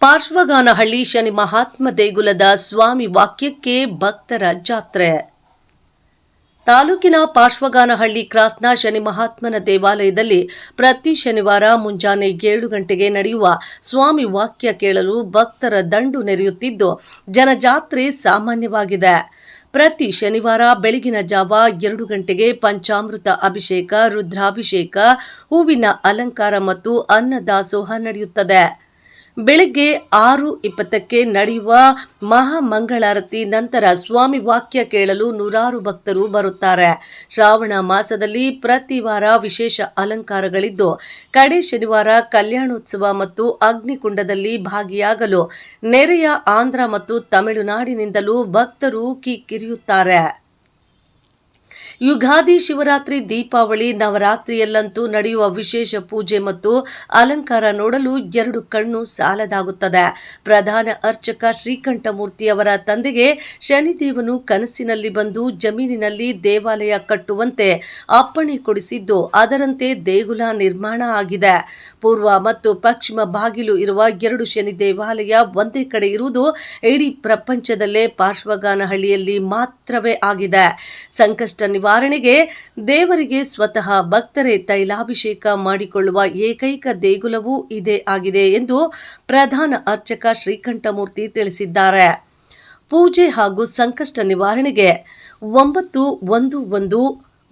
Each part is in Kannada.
ಪಾರ್ಶ್ವಗಾನಹಳ್ಳಿ ಶನಿ ಮಹಾತ್ಮ ದೇಗುಲದ ಸ್ವಾಮಿ ವಾಕ್ಯಕ್ಕೆ ಭಕ್ತರ ಜಾತ್ರೆ. ತಾಲೂಕಿನ ಪಾರ್ಶ್ವಗಾನಹಳ್ಳಿ ಕ್ರಾಸ್ನ ಶನಿ ಮಹಾತ್ಮನ ದೇವಾಲಯದಲ್ಲಿ ಪ್ರತಿ ಶನಿವಾರ ಮುಂಜಾನೆ ಏಳು ಗಂಟೆಗೆ ನಡೆಯುವ ಸ್ವಾಮಿ ವಾಕ್ಯ ಕೇಳಲು ಭಕ್ತರ ದಂಡು ನೆರೆಯುತ್ತಿದ್ದು, ಜನಜಾತ್ರೆ ಸಾಮಾನ್ಯವಾಗಿದೆ. ಪ್ರತಿ ಶನಿವಾರ ಬೆಳಗಿನ ಜಾವ ಎರಡು ಗಂಟೆಗೆ ಪಂಚಾಮೃತ ಅಭಿಷೇಕ, ರುದ್ರಾಭಿಷೇಕ, ಹೂವಿನ ಅಲಂಕಾರ ಮತ್ತು ಅನ್ನದಾಸೋಹ ನಡೆಯುತ್ತದೆ. ಬೆಳಗ್ಗೆ ಆರು ಇಪ್ಪತ್ತಕ್ಕೆ ನಡೆಯುವ ಮಹಾಮಂಗಳಾರತಿ ನಂತರ ಸ್ವಾಮಿ ವಾಕ್ಯ ಕೇಳಲು ನೂರಾರು ಭಕ್ತರು ಬರುತ್ತಾರೆ. ಶ್ರಾವಣ ಮಾಸದಲ್ಲಿ ಪ್ರತಿ ವಾರ ವಿಶೇಷ ಅಲಂಕಾರಗಳಿದ್ದು, ಕಡೆ ಶನಿವಾರ ಕಲ್ಯಾಣೋತ್ಸವ ಮತ್ತು ಅಗ್ನಿಕುಂಡದಲ್ಲಿ ಭಾಗಿಯಾಗಲು ನೆರೆಯ ಆಂಧ್ರ ಮತ್ತು ತಮಿಳುನಾಡಿನಿಂದಲೂ ಭಕ್ತರು ಕಿಕ್ಕಿರಿಯುತ್ತಾರೆ ಯುಗಾದಿ ಶಿವರಾತ್ರಿ ದೀಪಾವಳಿ ನವರಾತ್ರಿಯಲ್ಲಂತೂ ನಡೆಯುವ ವಿಶೇಷ ಪೂಜೆ ಮತ್ತು ಅಲಂಕಾರ ನೋಡಲು ಎರಡು ಕಣ್ಣು ಸಾಲದಾಗುತ್ತದೆ. ಪ್ರಧಾನ ಅರ್ಚಕ ಶ್ರೀಕಂಠಮೂರ್ತಿಯವರ ತಂದೆಗೆ ಶನಿದೇವನು ಕನಸಿನಲ್ಲಿ ಬಂದು ಜಮೀನಿನಲ್ಲಿ ದೇವಾಲಯ ಕಟ್ಟುವಂತೆ ಅಪ್ಪಣೆ ಕೊಡಿಸಿದ್ದು, ಅದರಂತೆ ದೇಗುಲ ನಿರ್ಮಾಣ ಆಗಿದೆ. ಪೂರ್ವ ಮತ್ತು ಪಶ್ಚಿಮ ಬಾಗಿಲು ಇರುವ ಎರಡು ಶನಿ ದೇವಾಲಯ ಒಂದೇ ಕಡೆ ಇರುವುದು ಇಡೀ ಪ್ರಪಂಚದಲ್ಲೇ ಪಾರ್ಶ್ವಗಾನಹಳ್ಳಿಯಲ್ಲಿ ಮಾತ್ರವೇ ಆಗಿದೆ. ಸಂಕಷ್ಟ ನಿವಾರಣೆಗೆ ದೇವರಿಗೆ ಸ್ವತಃ ಭಕ್ತರೇ ತೈಲಾಭಿಷೇಕ ಮಾಡಿಕೊಳ್ಳುವ ಏಕೈಕ ದೇಗುಲವೂ ಇದೇ ಆಗಿದೆ ಎಂದು ಪ್ರಧಾನ ಅರ್ಚಕ ಶ್ರೀಕಂಠಮೂರ್ತಿ ತಿಳಿಸಿದ್ದಾರೆ. ಪೂಜೆ ಹಾಗೂ ಸಂಕಷ್ಟ ನಿವಾರಣೆಗೆ ಒಂಬತ್ತು ಒಂದು ಒಂದು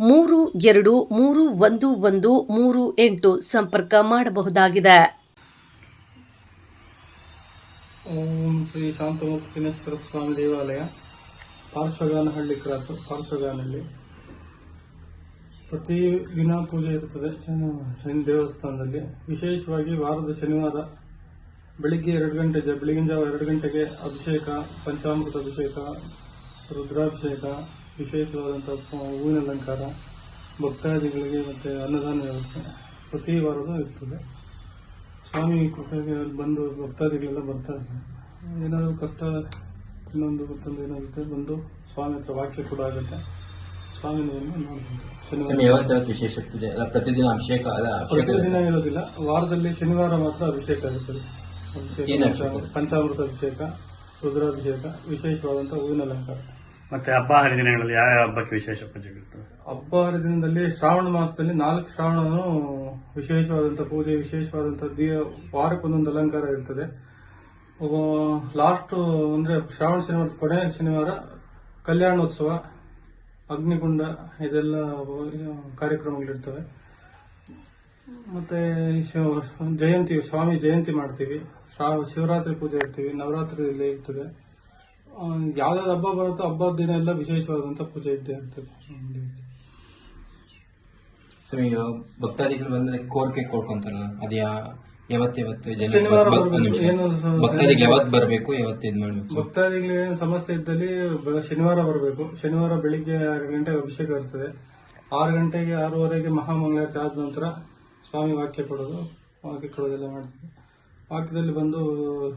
ಮೂರು ಎರಡು ಮೂರು ಒಂದು ಒಂದು ಮೂರು ಎಂಟು ಸಂಪರ್ಕ ಮಾಡಬಹುದಾಗಿದೆ. ಓಂ ಶ್ರೀ ಶಾಂತಮೂರ್ತಿ ಸ್ವಾಮಿ ದೇವಾಲಯ, ಪಾರ್ಶ್ವಗಾನಹಳ್ಳಿ ಕ್ರಾಸು, ಪಾರ್ಶ್ವಗಾನಹಳ್ಳಿ. ಪ್ರತಿ ದಿನ ಪೂಜೆ ಇರುತ್ತದೆ ಶನಿ ದೇವಸ್ಥಾನದಲ್ಲಿ. ವಿಶೇಷವಾಗಿ ವಾರದ ಶನಿವಾರ ಬೆಳಿಗ್ಗೆ ಎರಡು ಗಂಟೆ ಜ- ಬೆಳಗಿನ ಜಾವ ಎರಡು ಗಂಟೆಗೆ ಅಭಿಷೇಕ, ಪಂಚಾಮೃತ ಅಭಿಷೇಕ, ರುದ್ರಾಭಿಷೇಕ, ವಿಶೇಷವಾದಂಥ ಹೂವಿನ ಅಲಂಕಾರ, ಭಕ್ತಾದಿಗಳಿಗೆ ಮತ್ತು ಅನ್ನದಾನ ವ್ಯವಸ್ಥೆ ಪ್ರತಿ ವಾರವೂ ಇರ್ತದೆ. ಸ್ವಾಮಿ ಕೃಪೆಗೆ ಬಂದು ಭಕ್ತಾದಿಗಳೆಲ್ಲ ಬರ್ತಾರೆ ಏನಾದರೂ ಕಷ್ಟ, ಇನ್ನೊಂದು ಮತ್ತೊಂದು ಏನಾಗುತ್ತೆ, ಬಂದು ಸ್ವಾಮಿ ಹತ್ರ ವಾಕ್ಯ ಕೂಡ ಆಗುತ್ತೆ. ಶನಿವಾರ ವಿಶೇಷ ಪೂಜೆ ಅಲ್ಲ ಪ್ರತಿದಿನ ಅಭಿಷೇಕ ಅಲ್ಲ ಅಭಿಷೇಕ ಪ್ರತಿದಿನ ಇರೋದಿಲ್ಲ. ವಾರದಲ್ಲಿ ಶನಿವಾರ ಮಾತ್ರ ಅಭಿಷೇಕ ಇರುತ್ತದೆ ಅಭಿಷೇಕ ಏನು ಅಭಿಷೇಕ? ಪಂಚಾಮೃತ- ಪಂಚಾಮೃತ ಅಭಿಷೇಕ ರುದ್ರಾಭಿಷೇಕ ವಿಶೇಷವಾದಂತಹ ಹೂವಿನ ಅಲಂಕಾರ. ಮತ್ತೆ ಹಬ್ಬ ಹರಿದಿನಗಳಲ್ಲಿ ಯಾವ ಯಾವ ಹಬ್ಬಕ್ಕೆ ವಿಶೇಷ ಪೂಜೆಗಳಿರ್ತವೆ ಹಬ್ಬ ಹರಿದಿನದಲ್ಲಿ ಶ್ರಾವಣ ಮಾಸದಲ್ಲಿ ನಾಲ್ಕು ಶ್ರಾವಣನು ವಿಶೇಷವಾದಂಥ ಪೂಜೆ ವಿಶೇಷವಾದಂಥ ದೀ ವಾರಕ್ಕೊಂದೊಂದು ಅಲಂಕಾರ ಇರ್ತದೆ. ಲಾಸ್ಟ್ ಅಂದ್ರೆ ಶ್ರಾವಣ ಶನಿವಾರ ಕೊನೆಯ ಶನಿವಾರ ಕಲ್ಯಾಣೋತ್ಸವ. ಅಗ್ನಿಕುಂಡ ಇದೆಲ್ಲ ಕಾರ್ಯಕ್ರಮಗಳಿರ್ತವೆ. ಮತ್ತೆ ಜಯಂತಿ, ಸ್ವಾಮಿ ಜಯಂತಿ ಮಾಡ್ತೀವಿ. ಶಿವರಾತ್ರಿ ಪೂಜೆ ಇರ್ತೀವಿ, ನವರಾತ್ರಿಯಲ್ಲಿ ಇರ್ತದೆ. ಯಾವ್ದಾದ್ರು ಹಬ್ಬ ಬರುತ್ತೋ ಹಬ್ಬದ ದಿನ ಎಲ್ಲ ವಿಶೇಷವಾದಂಥ ಪೂಜೆ ಇದ್ದೇ ಇರ್ತದೆ. ಸ್ವಾಮಿ ಭಕ್ತಾದಿಗಳು ಬಂದರೆ ಕೋರಿಕೆ ಕೋರ್ಕೊಂತಾರಲ್ಲ ಅದು ಯಾ- ಯಾವತ್ತು ಶನಿವಾರ ಬರ್ಬೇಕು. ಏನು ಸ- ಯಾವತ್ತು ಬರಬೇಕು ಯಾವತ್ತು ಇದು ಮಾಡಬೇಕು? ಭಕ್ತಾದಿಗಳಿಗೆ ಏನು ಸಮಸ್ಯೆ ಇದ್ದಲ್ಲಿ ಬ- ಶನಿವಾರ ಬರಬೇಕು. ಶನಿವಾರ ಬೆಳಿಗ್ಗೆ ಆರು ಗಂಟೆಗೆ ಅಭಿಷೇಕ ಇರ್ತದೆ. ಆರು ಗಂಟೆಗೆ ಆರೂವರೆಗೆ ಮಹಾಮಂಗಳಾರತಿ ಆದ ನಂತರ ಸ್ವಾಮಿ ವಾಕ್ಯ ಕೊಡೋದು ವಾಕ್ಯ ಕೊಡೋದೆಲ್ಲ ಮಾಡ್ತೀವಿ ವಾಕ್ಯದಲ್ಲಿ ಬಂದು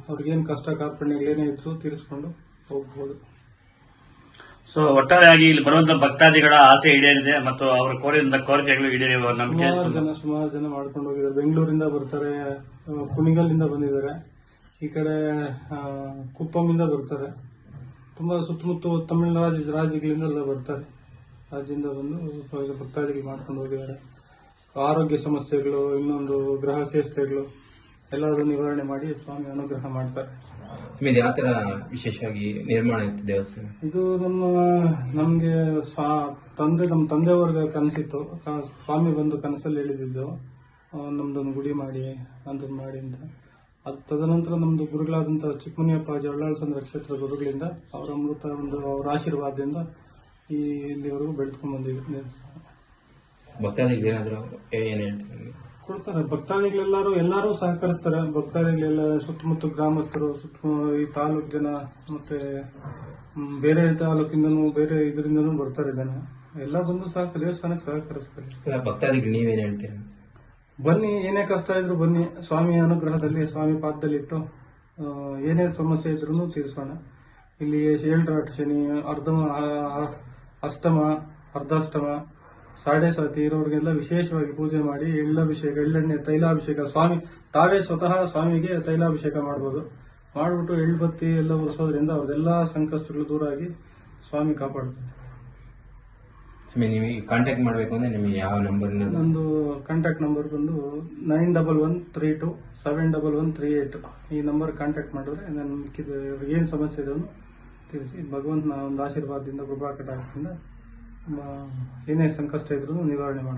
ಅವ್ರಿಗೇನು ಕಷ್ಟ ಕಾರ್ಪಣ್ಯಗಳೇನೇ ಇದ್ರು ತೀರಿಸ್ಕೊಂಡು ಹೋಗ್ಬೋದು. ಸೊ ಒಟ್ಟಾರೆಯಾಗಿ ಇಲ್ಲಿ ಬರುವಂತ ಭಕ್ತಾದಿಗಳ ಆಸೆ ಈಡೇರಿದೆ ಮತ್ತು ಅವರ ಕೋರಿದ ಕೋರಿಕೆಗಳು ಈಡೇರಿವೆ ನಮಗೆ ಸುಮಾರು ಜನ ಸುಮಾರು ಜನ ಮಾಡ್ಕೊಂಡು ಹೋಗಿದ್ದಾರೆ. ಬೆಂಗಳೂರಿಂದ ಬರ್ತಾರೆ ಕುಣಿಗಲ್ಲಿಂದ ಬಂದಿದ್ದಾರೆ. ಈ ಕಡೆ ಕುಪ್ಪಮಿಂದ ಬರ್ತಾರೆ. ತುಂಬಾ ಸುತ್ತಮುತ್ತ ತಮಿಳುನಾಡು ರಾಜ್ಯಗಳಿಂದ ಎಲ್ಲ ಬರ್ತಾರೆ. ರಾಜ್ಯದಿಂದ ಬಂದು ಭಕ್ತಾದಿಗಳು ಮಾಡ್ಕೊಂಡು ಹೋಗಿದ್ದಾರೆ. ಆರೋಗ್ಯ ಸಮಸ್ಯೆಗಳು ಇನ್ನೊಂದು ಗ್ರಹ ಚೇಷ್ಟೆಗಳು ಎಲ್ಲರೂ ನಿವಾರಣೆ ಮಾಡಿ ಸ್ವಾಮಿ ಅನುಗ್ರಹ ಮಾಡ್ತಾರೆ. ಇದು ಯಾವ ತರ ವಿಶೇಷವಾಗಿ ನಿರ್ಮಾಣ ಇತ್ತು ದೇವಸ್ಥಾನ? ಇದು ನಮ್ಮ ನಮಗೆ ಸ್ವಾ- ತಂದೆ ನಮ್ಮ ತಂದೆಯವ್ರಿಗೆ ಕನಸಿತ್ತು. ಸ್ವಾಮಿ ಬಂದು ಕನಸಲ್ಲಿ ಹೇಳಿದ್ದು ನಮ್ದೊಂದು ಗುಡಿ ಮಾಡಿ ಅಂದೊಂದು ಮಾಡಿ ಅಂತ. ಅದು ತದನಂತರ ನಮ್ದು ಗುರುಗಳಾದಂಥ ಚಿಕ್ಕಮನಿಯಪ್ಪ ಜವಳಾಳ ಕ್ಷೇತ್ರ ಗುರುಗಳಿಂದ ಅವರ ಅಮೃತ ಒಂದು ಅವರ ಆಶೀರ್ವಾದದಿಂದ ಈ ಇಲ್ಲಿವರೆಗೂ ಬೆಳೆದುಕೊಂಡು ಬಂದಿದ್ದೀವಿ ಭಕ್ತಾದಿಗಳು ಏನಾದರೂ ಏನ್ ಹೇಳ್ತಾರೆ? ಕೊಡ್ತಾರೆ. ಭಕ್ತಾದಿಗಳೆಲ್ಲರೂ ಎಲ್ಲರೂ ಸಹಕರಿಸ್ತಾರೆ. ಭಕ್ತಾದಿಗಳೆಲ್ಲ ಸುತ್ತಮುತ್ತ ಗ್ರಾಮಸ್ಥರು ಸುತ್ತ ಈ ತಾಲೂಕು ಜನ ಮತ್ತೆ ಬೇರೆ ತಾಲೂಕಿಂದನೂ ಬೇರೆ ಇದರಿಂದನೂ ಬರ್ತಾರೆ ಜನ. ಎಲ್ಲ ಬಂದು ಸಹಕ ದೇವಸ್ಥಾನಕ್ಕೆ ಸಹಕರಿಸ್ತಾರೆ. ಭಕ್ತಾದಿಗಳು ನೀವೇನು ಹೇಳ್ತೀರಾ? ಬನ್ನಿ ಏನೇ ಕಷ್ಟ ಇದ್ರು ಬನ್ನಿ. ಸ್ವಾಮಿ ಅನುಗ್ರಹದಲ್ಲಿ ಸ್ವಾಮಿ ಪಾದದಲ್ಲಿಟ್ಟು ಏನೇ ಸಮಸ್ಯೆ ಇದ್ರೂ ತೀರಿಸೋಣ. ಇಲ್ಲಿ ಏಳ್ರಾಟ ಶನಿ ಅರ್ಧಮ ಅಷ್ಟಮ ಅರ್ಧಾಷ್ಟಮ ಸಾಡೆ ಸತಿ ಇರೋರಿಗೆಲ್ಲ ವಿಶೇಷವಾಗಿ ಪೂಜೆ ಮಾಡಿ ಎಳ್ಳಭಿಷೇಕ ಎಳ್ಳೆಣ್ಣೆ ತೈಲಾಭಿಷೇಕ ಸ್ವಾಮಿ ತಾವೇ ಸ್ವತಃ ಸ್ವಾಮಿಗೆ ತೈಲಾಭಿಷೇಕ ಮಾಡ್ಬೋದು. ಮಾಡ್ಬಿಟ್ಟು ಎಳ್ಬತ್ತಿ ಎಲ್ಲ ಉರಿಸೋದ್ರಿಂದ ಅವ್ರದ್ದೆಲ್ಲ ಸಂಕಷ್ಟಗಳು ದೂರ ಆಗಿ ಸ್ವಾಮಿ ಕಾಪಾಡ್ತಾರೆ. ನಿಮಗೆ ಕಾಂಟ್ಯಾಕ್ಟ್ ಮಾಡಬೇಕು ಅಂದ್ರೆ ನಿಮಗೆ ಯಾವ ನಂಬರ್ ನಂದು ಕಾಂಟ್ಯಾಕ್ಟ್ ನಂಬರ್ ಬಂದು nine double one three two seven double one three eight ಈ ನಂಬರ್ ಕಾಂಟ್ಯಾಕ್ಟ್ ಮಾಡಿದ್ರೆ ನನ್ನ ಏನು ಸಮಸ್ಯೆ ಇದನ್ನು ತಿಳಿಸಿ ಭಗವಂತನ ಒಂದು ಆಶೀರ್ವಾದದಿಂದ ಕೃಪಾ ಕಟಾಕ್ಷದಿಂದ ಏನೇ ಸಂಕಷ್ಟ ಇದ್ರೂ ನಿವಾರಣೆ ಮಾಡ್ತೀನಿ